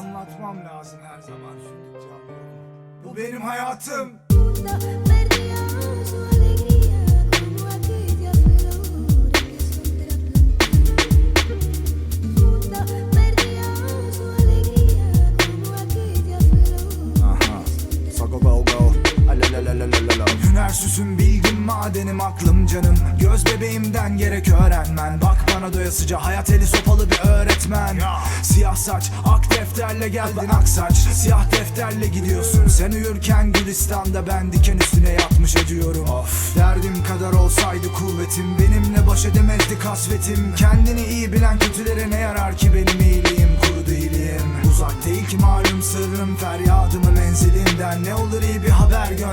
anlatmam lazım her zaman düşündükçe anlıyorum. Bu benim hayatım. Su Hüner süsüm bilgim madenim aklım canım. Göz bebeğimden gerek öğrenmen. Bak bana doyasıca hayat eli sopalı bir öğretmen. Siyah saç ak defterle geldin ak saç Siyah defterle gidiyorsun. Sen uyurken Gülistan'da ben diken üstüne yatmış ediyorum. Of. Derdim kadar olsaydı kuvvetim Benimle baş edemezdi kasvetim. Kendini iyi bilen kötülere ne yarar ki benim iyiliğim Kuru değilim? Uzak değil ki malum sırrım Feryadımı menzilinden. Ne olur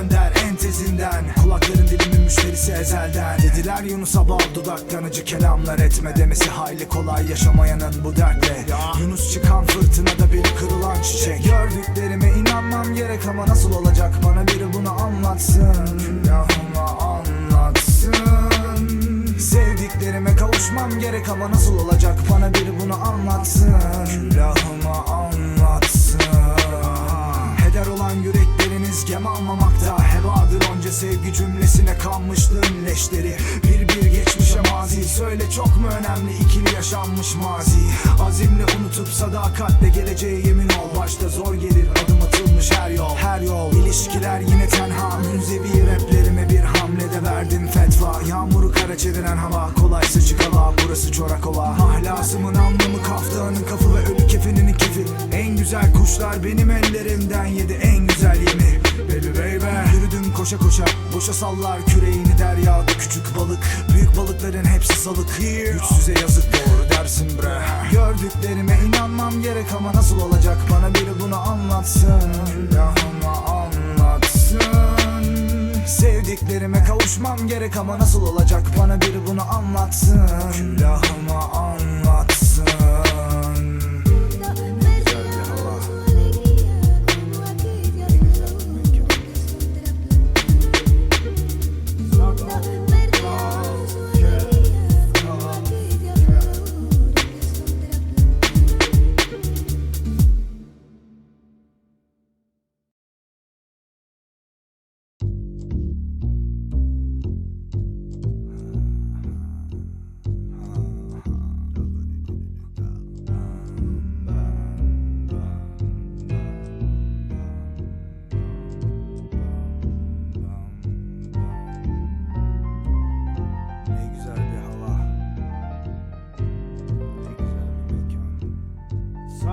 gönder en tezinden Kulakların dilimin müşterisi ezelden. Dediler Yunus'a bal dudaklanıcı kelamlar etme Demesi hayli kolay yaşamayanın bu dertle Yunus çıkan fırtınada biri kırılan çiçek. Gördüklerime inanmam gerek ama nasıl olacak? Bana biri bunu anlatsın. Külahıma anlatsın. Sevdiklerime kavuşmam gerek ama nasıl olacak? Bana biri bunu anlatsın. Külahıma anlatsın cümlesine kanmışlığın leşleri? Bir bir geçmişe mazi. Söyle çok mu önemli? İkili yaşanmış mazi. Azimle unutup sadakatle geleceğe yemin ol. Başta zor gelir adım atılmış her yol. Her yol. İlişkiler yine tenha. Münzevi raplerime bir hamlede verdim fetva. Yağmuru kara çeviren hava. Kolay sıçık hava burası çorak ova Ahlasımın anlamı kaftanın kafı ve ölü kefeninin kefi. En güzel kuşlar benim ellerimden yedi. En güzel yemi Baby baby. Yürüdüm koşa koşa Boşa sallar küreğini deryada küçük balık. Büyük balıkların hepsi salık. Güçsüze yazık doğru dersin bre. Gördüklerime inanmam gerek ama nasıl olacak? Bana biri bunu anlatsın. Külahıma anlatsın. Sevdiklerime kavuşmam gerek ama nasıl olacak? Bana biri bunu anlatsın. Külahıma anlatsın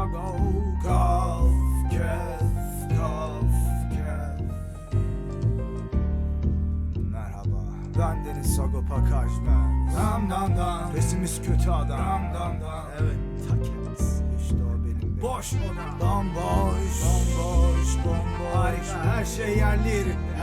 Sago kaf kef kaf kef. Merhaba. Ben Deniz Sagopa Kajmer. Dam dam dam. Pesimist kötü adam. Dam dam dam. Evet ta kendisi. İşte o benim. Boş oda. Bomboş. Bomboş bomboş. Harika her şey yerli yerinde.